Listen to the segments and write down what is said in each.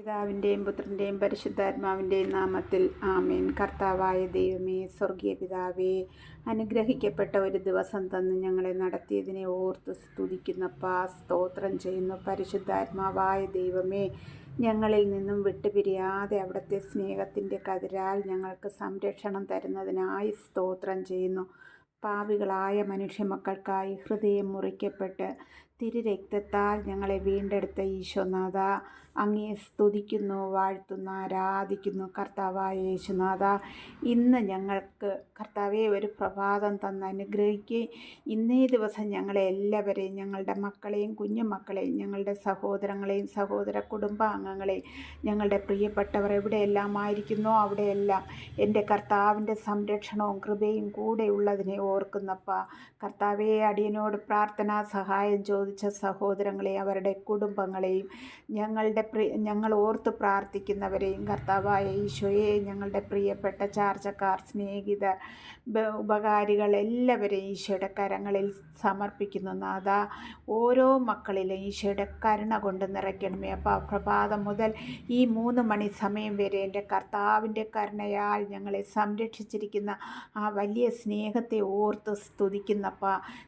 പിതാവിന്റെയും പുത്രന്റെയും പരിശുദ്ധാത്മാവിന്റെയും നാമത്തിൽ ആമേൻ. കർത്താവായ ദൈവമേ സ്വർഗീയ പിതാവേ അനുഗ്രഹിക്കപ്പെട്ട ഒരു ദിവസം തന്ന് ഞങ്ങളെ നടത്തിയതിനെ ഓർത്ത് സ്തുതിക്കുന്നപ്പാ സ്തോത്രം ചെയ്യുന്നു. പരിശുദ്ധാത്മാവായ ദൈവമേ ഞങ്ങളിൽ നിന്നും വിട്ടുപിരിയാതെ അവിടുത്തെ സ്നേഹത്തിന്റെ കതിരാൽ ഞങ്ങൾക്ക് സംരക്ഷണം തരുന്നതിനായി സ്തോത്രം ചെയ്യുന്നു. പാപികളായ മനുഷ്യമക്കൾക്കായി ഹൃദയം മുറിക്കപ്പെട്ട് തിരുരക്തത്താൽ ഞങ്ങളെ വീണ്ടെടുത്ത ഈശോനാഥ. അങ്ങയെ സ്തുതിക്കുന്നു വാഴ്ത്തുന്നു ആരാധിക്കുന്നു കർത്താവായ യേശുനാഥ ഇന്ന് ഞങ്ങൾക്ക് കർത്താവെ ഒരു പ്രഭാതം തന്ന് അനുഗ്രഹിക്കുകയും ഇന്നേ ദിവസം ഞങ്ങളെ എല്ലാവരെയും ഞങ്ങളുടെ മക്കളെയും കുഞ്ഞുമക്കളെയും ഞങ്ങളുടെ സഹോദരങ്ങളെയും സഹോദര കുടുംബാംഗങ്ങളെയും ഞങ്ങളുടെ പ്രിയപ്പെട്ടവർ എവിടെയെല്ലാം ആയിരിക്കുന്നോ അവിടെയെല്ലാം എന്റെ കർത്താവിന്റെ സംരക്ഷണവും കൃപയും കൂടെ ഉള്ളതിനെ ഓർക്കുന്നപ്പ. കർത്താവെ അടിയനോട് പ്രാർത്ഥനാ സഹായം ചോദിച്ച സഹോദരങ്ങളെ അവരുടെ കുടുംബങ്ങളെയും ഞങ്ങളുടെ ഞങ്ങൾ ഓർത്ത് പ്രാർത്ഥിക്കുന്നവരെയും കർത്താവായ ഈശോയെ ഞങ്ങളുടെ പ്രിയപ്പെട്ട ചാർച്ചക്കാർ സ്നേഹിത ഉപകാരികൾ എല്ലാവരെയും ഈശോയുടെ കരങ്ങളിൽ സമർപ്പിക്കുന്നു നാഥ. ഓരോ മക്കളിലും ഈശോയുടെ കരുണ കൊണ്ട് നിറയ്ക്കണമേ അപ്പോൾ പ്രഭാതം മുതൽ ഈ മൂന്ന് മണി സമയം വരെ എന്റെ കർത്താവിന്റെ കരുണയാൽ ഞങ്ങളെ സംരക്ഷിച്ചിരിക്കുന്ന ആ വലിയ സ്നേഹത്തെ ഓർത്ത് സ്തുതിക്കുന്നപ്പ.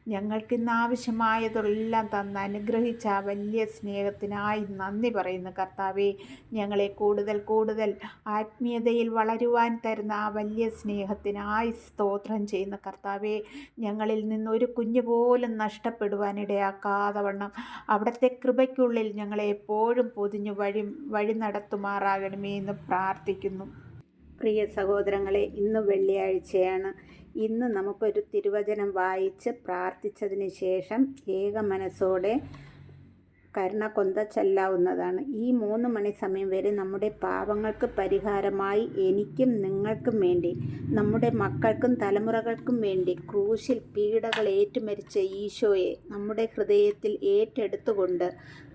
ഞങ്ങൾക്കിന്ന് ആവശ്യമായതെല്ലാം തന്ന് അനുഗ്രഹിച്ച വലിയ സ്നേഹത്തിനായി നന്ദി പറയുന്ന കർത്താവെ. ഞങ്ങളെ കൂടുതൽ കൂടുതൽ ആത്മീയതയിൽ വളരുവാൻ തരുന്ന ആ വലിയ സ്നേഹത്തിനായി സ്തോത്രം ചെയ്യുന്ന കർത്താവെ. ഞങ്ങളിൽ നിന്നൊരു കുഞ്ഞു പോലും നഷ്ടപ്പെടുവാനിടയാക്കാതെ വണ്ണം അവിടുത്തെ കൃപയ്ക്കുള്ളിൽ ഞങ്ങളെ എപ്പോഴും പൊതിഞ്ഞു വഴി വഴി നടത്തുമാറാകണമേ എന്ന് പ്രാർത്ഥിക്കുന്നു. പ്രിയ സഹോദരങ്ങളെ ഇന്ന് വെള്ളിയാഴ്ചയാണ്. ഇന്ന് നമുക്കൊരു തിരുവചനം വായിച്ച് പ്രാർത്ഥിച്ചതിന് ശേഷം ഏക മനസ്സോടെ കരുണ കൊന്ത ചെല്ലാവുന്നതാണ്. ഈ മൂന്ന് മണി സമയം വരെ നമ്മുടെ പാപങ്ങൾക്ക് പരിഹാരമായി എനിക്കും നിങ്ങൾക്കും വേണ്ടി നമ്മുടെ മക്കൾക്കും തലമുറകൾക്കും വേണ്ടി ക്രൂശിൽ പീഡകൾ ഏറ്റുമരിച്ച ഈശോയെ നമ്മുടെ ഹൃദയത്തിൽ ഏറ്റെടുത്തുകൊണ്ട്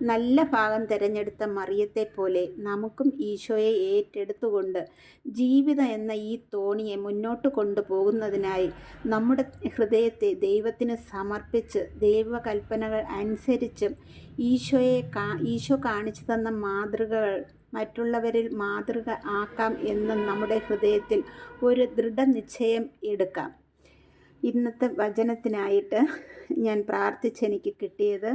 നല്ല ഭാഗം തിരഞ്ഞെടുത്ത മറിയത്തെ പോലെ നമുക്കും ഈശോയെ ഏറ്റെടുത്തുകൊണ്ട് ജീവിതം എന്ന ഈ തോണിയെ മുന്നോട്ട് കൊണ്ടുപോകുന്നതിനായി നമ്മുടെ ഹൃദയത്തെ ദൈവത്തിന് സമർപ്പിച്ച് ദൈവകൽപ്പനകൾ അനുസരിച്ചും ഈശോയെ കാ ഈശോ കാണിച്ചു തന്ന മാതൃകകൾ മറ്റുള്ളവരിൽ മാതൃക ആക്കാം എന്ന് നമ്മുടെ ഹൃദയത്തിൽ ഒരു ദൃഢനിശ്ചയം എടുക്കാം. ഇന്നത്തെ വചനത്തിനായിട്ട് ഞാൻ പ്രാർത്ഥിച്ചെനിക്ക് കിട്ടിയത്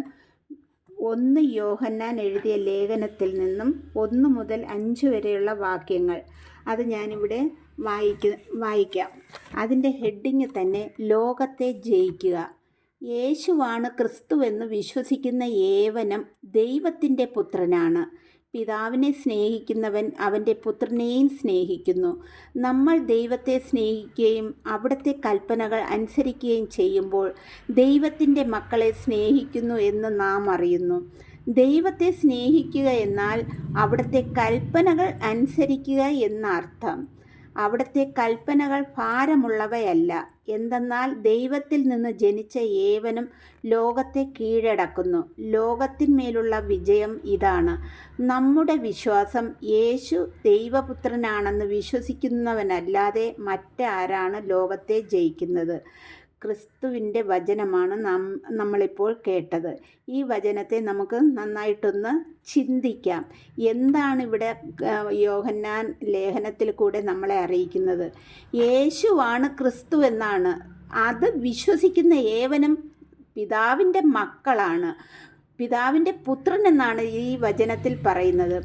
ഒന്ന് യോഹന്നാൻ എഴുതിയ ലേഖനത്തിൽ നിന്നും ഒന്ന് മുതൽ അഞ്ച് വരെയുള്ള വാക്യങ്ങൾ. അത് ഞാനിവിടെ വായിക്ക വായിക്കാം. അതിന്റെ ഹെഡിങ് തന്നെ ലോകത്തെ ജയിക്കുക. യേശുവാണ് ക്രിസ്തുവെന്ന് വിശ്വസിക്കുന്ന ഏവനം ദൈവത്തിന്റെ പുത്രനാണ്. പിതാവിനെ സ്നേഹിക്കുന്നവൻ അവന്റെ പുത്രനെയും സ്നേഹിക്കുന്നു. നമ്മൾ ദൈവത്തെ സ്നേഹിക്കുകയും അവിടുത്തെ കൽപ്പനകൾ അനുസരിക്കുകയും ചെയ്യുമ്പോൾ ദൈവത്തിന്റെ മക്കളെ സ്നേഹിക്കുന്നു എന്ന് നാം അറിയുന്നു. ദൈവത്തെ സ്നേഹിക്കുക എന്നാൽ അവിടുത്തെ കൽപ്പനകൾ അനുസരിക്കുക എന്നർത്ഥം. അവിടുത്തെ കൽപ്പനകൾ ഭാരമുള്ളവയല്ല. എന്തെന്നാൽ ദൈവത്തിൽ നിന്ന് ജനിച്ച ഏവനും ലോകത്തെ കീഴടക്കുന്നു. ലോകത്തിന്മേലുള്ള വിജയം ഇതാണ്. നമ്മുടെ വിശ്വാസം യേശു ദൈവപുത്രനാണെന്ന് വിശ്വസിക്കുന്നവനല്ലാതെ മറ്റാരാണ് ലോകത്തെ ജയിക്കുന്നത്? ക്രിസ്തുവിന്റെ വചനമാണ് നാം നമ്മളിപ്പോൾ കേട്ടത്. ഈ വചനത്തെ നമുക്ക് നന്നായിട്ടൊന്ന് ചിന്തിക്കാം. എന്താണ് ഇവിടെ യോഹന്നാൻ ലേഖനത്തിൽ കൂടെ നമ്മളെ അറിയിക്കുന്നത്? യേശുവാണ് ക്രിസ്തു എന്നാണ്. അത് വിശ്വസിക്കുന്ന ഏവനും പിതാവിന്റെ മക്കളാണ്. പിതാവിന്റെ പുത്രൻ എന്നാണ് ഈ വചനത്തിൽ പറയുന്നത്.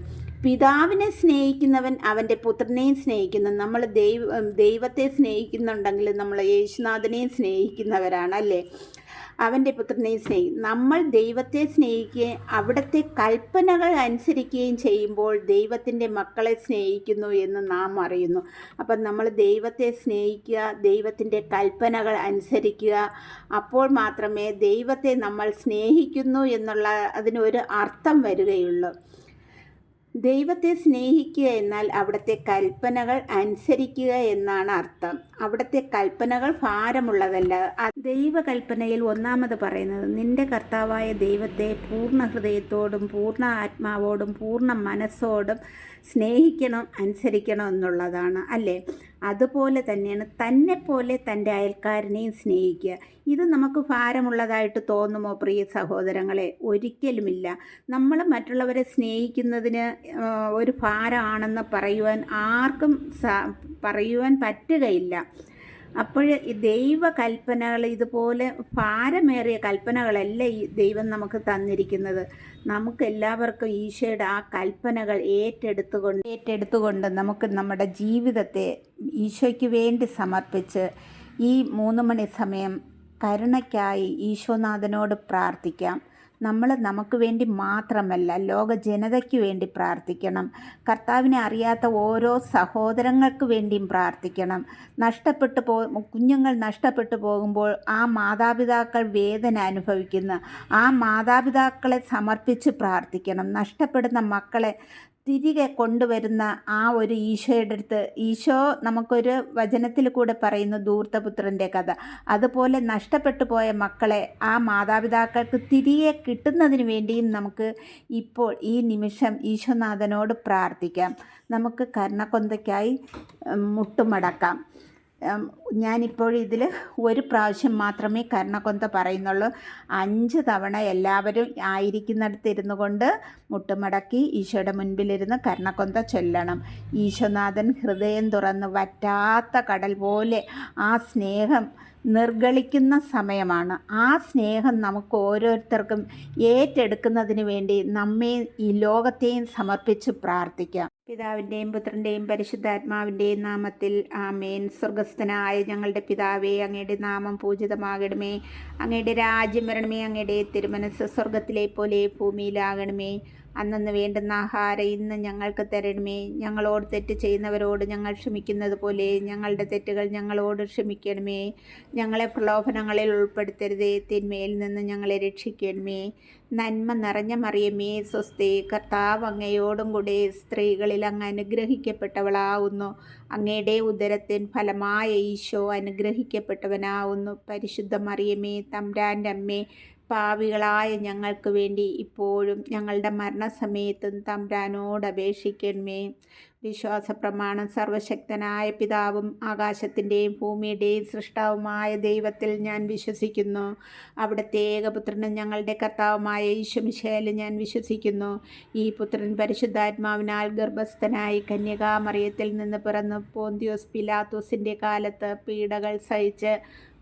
പിതാവിനെ സ്നേഹിക്കുന്നവൻ അവന്റെ പുത്രനെയും സ്നേഹിക്കുന്നു. നമ്മൾ ദൈവ ദൈവത്തെ സ്നേഹിക്കുന്നുണ്ടെങ്കിൽ നമ്മൾ യേശുനാഥനെയും സ്നേഹിക്കുന്നവരാണ് അല്ലേ? അവന്റെ പുത്രനെയും സ്നേഹിക്കും നമ്മൾ ദൈവത്തെ സ്നേഹിക്കുകയും അവിടുത്തെ കൽപ്പനകൾ അനുസരിക്കുകയും ചെയ്യുമ്പോൾ ദൈവത്തിന്റെ മക്കളെ സ്നേഹിക്കുന്നു എന്ന് നാം അറിയുന്നു. അപ്പം നമ്മൾ ദൈവത്തെ സ്നേഹിക്കുക ദൈവത്തിന്റെ കൽപ്പനകൾ അനുസരിക്കുക. അപ്പോൾ മാത്രമേ ദൈവത്തെ നമ്മൾ സ്നേഹിക്കുന്നു എന്നുള്ള അതിനൊരു അർത്ഥം വരികയുള്ളൂ. ദൈവത്തെ സ്നേഹിക്കുക എന്നാൽ അവിടുത്തെ കൽപ്പനകൾ അനുസരിക്കുക എന്നാണ് അർത്ഥം. അവിടുത്തെ കൽപ്പനകൾ ഭാരമുള്ളതല്ല. ദൈവകൽപ്പനയിൽ ഒന്നാമത് പറയുന്നത് നിന്റെ കർത്താവായ ദൈവത്തെ പൂർണ ഹൃദയത്തോടും പൂർണ ആത്മാവോടും പൂർണ മനസ്സോടും സ്നേഹിക്കണം അനുസരിക്കണം എന്നുള്ളതാണ്. അല്ലേ? അതുപോലെ തന്നെയാണ് തന്നെ പോലെ തന്റെ അയൽക്കാരനെയും സ്നേഹിക്കുക. ഇത് നമുക്ക് ഭാരമുള്ളതായിട്ട് തോന്നുമോ പ്രിയ സഹോദരങ്ങളെ? ഒരിക്കലുമില്ല. നമ്മൾ മറ്റുള്ളവരെ സ്നേഹിക്കുന്നതിന് ഒരു ഭാരമാണെന്ന് പറയുവാൻ ആർക്കും പറയുവാൻ പറ്റുകയില്ല. അപ്പോൾ ഈ ദൈവ കൽപ്പനകൾ ഇതുപോലെ ഭാരമേറിയ കൽപ്പനകളല്ല ഈ ദൈവം നമുക്ക് തന്നിരിക്കുന്നത്. നമുക്ക് എല്ലാവർക്കും ഈശോയുടെ ആ കൽപ്പനകൾ ഏറ്റെടുത്തുകൊണ്ട് ഏറ്റെടുത്തുകൊണ്ട് നമുക്ക് നമ്മുടെ ജീവിതത്തെ ഈശോയ്ക്ക് വേണ്ടി സമർപ്പിച്ച് ഈ മൂന്ന് മണി സമയം കരുണയ്ക്കായി ഈശോനാഥനോട് പ്രാർത്ഥിക്കാം. നമ്മൾ നമുക്ക് വേണ്ടി മാത്രമല്ല ലോക ജനതയ്ക്ക് വേണ്ടി പ്രാർത്ഥിക്കണം. കർത്താവിനെ അറിയാത്ത ഓരോ സഹോദരങ്ങൾക്ക് വേണ്ടിയും പ്രാർത്ഥിക്കണം. നഷ്ടപ്പെട്ടു പോ കുഞ്ഞുങ്ങൾ നഷ്ടപ്പെട്ടു പോകുമ്പോൾ ആ മാതാപിതാക്കൾ വേദന അനുഭവിക്കുന്ന. ആ മാതാപിതാക്കളെ സമർപ്പിച്ച് പ്രാർത്ഥിക്കണം. നഷ്ടപ്പെടുന്ന മക്കളെ തിരികെ കൊണ്ടുവരുന്ന ആ ഒരു ഈശോയുടെ അടുത്ത് ഈശോ നമുക്കൊരു വചനത്തിൽ കൂടെ പറയുന്നു ധൂർത്തപുത്രന്റെ കഥ. അതുപോലെ നഷ്ടപ്പെട്ടു പോയ മക്കളെ ആ മാതാപിതാക്കൾക്ക് തിരികെ കിട്ടുന്നതിന് വേണ്ടിയും നമുക്ക് ഇപ്പോൾ ഈ നിമിഷം ഈശോനാഥനോട് പ്രാർത്ഥിക്കാം. നമുക്ക് കർണക്കൊന്തയ്ക്കായി മുട്ടുമടക്കാം. ഞാനിപ്പോൾ ഇതിൽ ഒരു പ്രാവശ്യം മാത്രമേ കർണക്കൊന്ത പറയുന്നുള്ളൂ. അഞ്ച് തവണ എല്ലാവരും ആയിരിക്കുന്നിടത്ത് ഇരുന്നു കൊണ്ട് മുട്ടുമടക്കി ഈശോയുടെ മുൻപിലിരുന്ന് കർണക്കൊന്ത ചൊല്ലണം. ഈശോനാഥൻ ഹൃദയം തുറന്ന് വറ്റാത്ത കടൽ പോലെ ആ സ്നേഹം നിർഗളിക്കുന്ന സമയമാണ്. ആ സ്നേഹം നമുക്ക് ഓരോരുത്തർക്കും ഏറ്റെടുക്കുന്നതിന് വേണ്ടി നമ്മെ ഈ ലോകത്തെയും സമർപ്പിച്ച് പ്രാർത്ഥിക്കാം. പിതാവിന്റെയും പുത്രന്റെയും പരിശുദ്ധാത്മാവിന്റെയും നാമത്തിൽ ആമേൻ. സ്വർഗസ്ഥനായ ഞങ്ങളുടെ പിതാവേ അങ്ങയുടെ നാമം പൂജിതമാകണമേ. അങ്ങയുടെ രാജ്യം വരണമേ അങ്ങയുടെ തിരുമനസ് സ്വർഗത്തിലെ പോലെ ഭൂമിയിലാകണമേ. അന്നു വേണ്ടുന്ന ആഹാരം ഇന്ന് ഞങ്ങൾക്ക് തരണമേ. ഞങ്ങളോട് തെറ്റ് ചെയ്യുന്നവരോട് ഞങ്ങൾ ക്ഷമിക്കുന്നത് പോലെ ഞങ്ങളുടെ തെറ്റുകൾ ഞങ്ങളോട് ക്ഷമിക്കണമേ. ഞങ്ങളെ പ്രലോഭനങ്ങളിൽ ഉൾപ്പെടുത്തരുതേ തിന്മയിൽ നിന്ന് ഞങ്ങളെ രക്ഷിക്കണമേ. നന്മ നിറഞ്ഞ മറിയമേ സ്വസ്തി. കർത്താവ് അങ്ങയോടും കൂടെ സ്ത്രീകളിൽ അങ്ങ് അനുഗ്രഹിക്കപ്പെട്ടവളാവുന്നു. അങ്ങയുടെ ഉദരത്തിൻ ഫലമായ ഈശോ അനുഗ്രഹിക്കപ്പെട്ടവനാവുന്നു. പരിശുദ്ധ മറിയമേ തമ്പ്രാന്റെ അമ്മേ പാവികളായ ഞങ്ങൾക്ക് വേണ്ടി ഇപ്പോഴും ഞങ്ങളുടെ മരണസമയത്തും തമ്പ്രാനോട് അപേക്ഷിക്കണമേ. വിശ്വാസ പ്രമാണം സർവശക്തനായ പിതാവും ആകാശത്തിന്റെയും ഭൂമിയുടെയും സൃഷ്ടാവുമായ ദൈവത്തിൽ ഞാൻ വിശ്വസിക്കുന്നു. അവിടുത്തെ ഏകപുത്രനും ഞങ്ങളുടെ കർത്താവുമായ ഈശ്വമിശയിൽ ഞാൻ വിശ്വസിക്കുന്നു. ഈ പുത്രൻ പരിശുദ്ധാത്മാവിനാൽ ഗർഭസ്ഥനായി കന്യകാമറിയത്തിൽ നിന്ന് പിറന്ന് പോന്തിയോസ് പിലാത്തോസിന്റെ കാലത്ത് പീഡകൾ സഹിച്ച്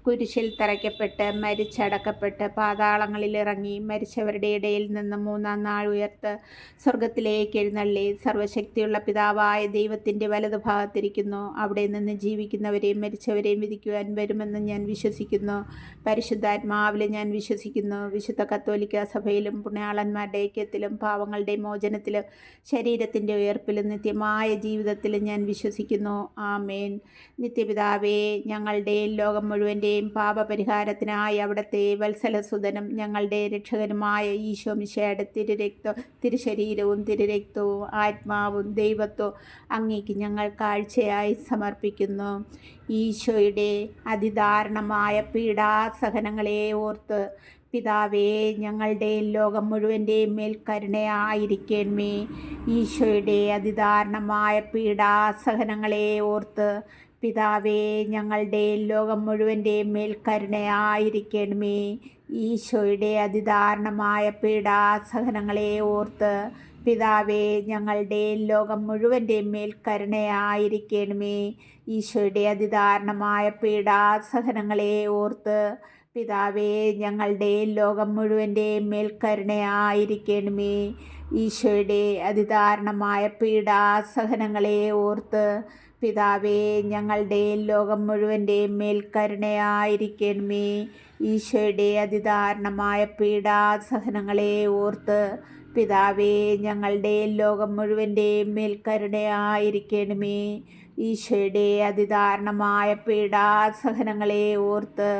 കുരിശിൽ തറയ്ക്കപ്പെട്ട് മരിച്ചടക്കപ്പെട്ട് പാതാളങ്ങളിൽ ഇറങ്ങി മരിച്ചവരുടെ ഇടയിൽ നിന്ന് മൂന്നാം നാൾ ഉയർത്ത് സ്വർഗത്തിലേക്ക് എഴുന്നള്ളി. സർവശക്തിയുള്ള പിതാവായ ദൈവത്തിന്റെ വലതുഭാഗത്തിരിക്കുന്നു. അവിടെ നിന്ന് ജീവിക്കുന്നവരെയും മരിച്ചവരെയും വിധിക്കുവാൻ വരുമെന്ന് ഞാൻ വിശ്വസിക്കുന്നു. പരിശുദ്ധാത്മാവിൽ ഞാൻ വിശ്വസിക്കുന്നു. വിശുദ്ധ കത്തോലിക്ക സഭയിലും പുണ്യാളന്മാരുടെ ഐക്യത്തിലും പാവങ്ങളുടെ മോചനത്തിലും ശരീരത്തിന്റെ ഉയർപ്പിലും നിത്യമായ ജീവിതത്തിലും ഞാൻ വിശ്വസിക്കുന്നു. ആമേൻ. നിത്യപിതാവേ ഞങ്ങളുടെ ലോകം മുഴുവന്റെയും പാപപരിഹാരത്തിനായി അവിടുത്തെ വത്സലസുതനും ഞങ്ങളുടെ രക്ഷകനുമായ ഈശോ മിശയുടെ തിരുരക്തം തിരുശരീരവും തിരുരക്തവും ആത്മാവും ദൈവത്വവും അങ്ങേക്ക് ഞങ്ങൾ കാഴ്ചയായി സമർപ്പിക്കുന്നു. ഈശോയുടെ അതിദാരുണമായ പീഡാസഹനങ്ങളെ ഓർത്ത് പിതാവേ ഞങ്ങളുടെ ലോകം മുഴുവന്റെയും മേൽ കരുണയായിരിക്കണമേ ഈശോയുടെ അതിദാരുണമായ പീഡാസഹനങ്ങളെ ഓർത്ത് പിതാവേ ഞങ്ങളുടെ ലോകം മുഴുവന്റെയും മേൽ കരുണയായിരിക്കണമേ. ഈശോയുടെ അതിദാരുണമായ പീഡാസഹനങ്ങളെ ഓർത്ത് പിതാവേ ഞങ്ങളുടെ ലോകം മുഴുവന്റെയും മേൽ കരുണയായിരിക്കണമേ. ഈശോയുടെ അതിദാരുണമായ പീഡാസഹനങ്ങളെ ഓർത്ത് പിതാവേ ഞങ്ങളുടെ ലോകം മുഴുവന്റെയും മേൽ കരുണയായിരിക്കണമേ. ഈശോയുടെ അതിദാരുണമായ പീഡാസഹനങ്ങളെ ഓർത്ത് പിതാവേ ഞങ്ങളുടെ ലോകം മുഴുവന്റെയും മേൽ കരുണയായിരിക്കണമേ. ഈശോയുടെ അതിദാരുണമായ പീഡാസഹനങ്ങളെ ഓർത്ത് പിതാവേ ഞങ്ങളുടെ ലോകം മുഴുവന്റെയും മേൽ കരുണയായിരിക്കണമേ. ഈശോയുടെ അതിദാരുണമായ പീഡാസഹനങ്ങളെ ഓർത്ത്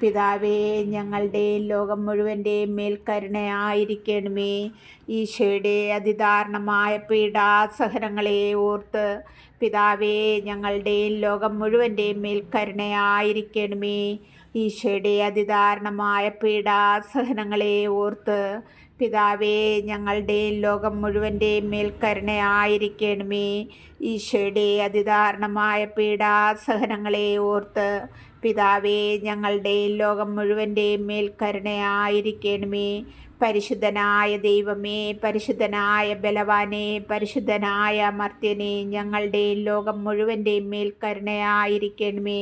പിതാവേ ഞങ്ങളുടെ ലോകം മുഴുവന്റെയും മേൽ കരുണയായിരിക്കണമേ ഈശോയുടെ അതിദാരുണമായ പീഡാസഹനങ്ങളെ ഓർത്ത് പിതാവേ ഞങ്ങളുടെ ലോകം മുഴുവന്റെയും മേൽ കരുണയായിരിക്കണമേ ഈശോയുടെ അതിദാരുണമായ പീഡാസഹനങ്ങളെ ഓർത്ത് പിതാവേ ഞങ്ങളുടെയും ലോകം മുഴുവന്റെയും മേൽ കരുണയായിരിക്കണമേ ഈശോയുടെ അതിദാരുണമായ പീഡാസഹനങ്ങളെ ഓർത്ത് പിതാവേ ഞങ്ങളുടെയും ലോകം മുഴുവന്റെയും മേൽ കരുണയായിരിക്കണമേ. പരിശുദ്ധനായ ദൈവമേ പരിശുദ്ധനായ ബലവാനെ പരിശുദ്ധനായ മർത്യനെ ഞങ്ങളുടെയും ലോകം മുഴുവന്റെയും മേൽ കരുണയായിരിക്കണമേ.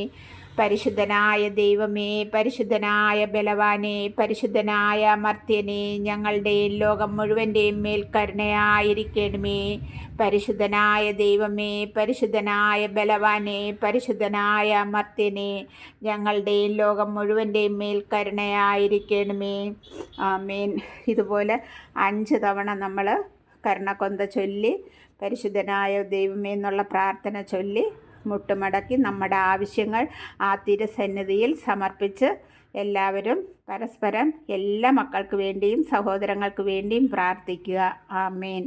പരിശുദ്ധനായ ദൈവമേ പരിശുദ്ധനായ ബലവാനെ പരിശുദ്ധനായ മർത്യനെ ഞങ്ങളുടെ ലോകം മുഴുവന്റെയും മേൽ കരുണയായിരിക്കണമേ. പരിശുദ്ധനായ ദൈവമേ പരിശുദ്ധനായ ബലവാനെ പരിശുദ്ധനായ മർത്യനെ ഞങ്ങളുടെ ലോകം മുഴുവന്റെയും മേൽ കരുണയായിരിക്കണമേ. ആമേൻ. ഇതുപോലെ അഞ്ച് തവണ നമ്മൾ കരുണക്കൊന്ത ചൊല്ലി പരിശുദ്ധനായ ദൈവമേ എന്നുള്ള പ്രാർത്ഥന ചൊല്ലി മുട്ടുമടക്കി നമ്മുടെ ആവശ്യങ്ങൾ ആ തിരുസന്നിധിയിൽ സമർപ്പിച്ച് എല്ലാവരും പരസ്പരം എല്ലാ മക്കൾക്ക് വേണ്ടിയും സഹോദരങ്ങൾക്ക് വേണ്ടിയും പ്രാർത്ഥിക്കുക. ആമേൻ.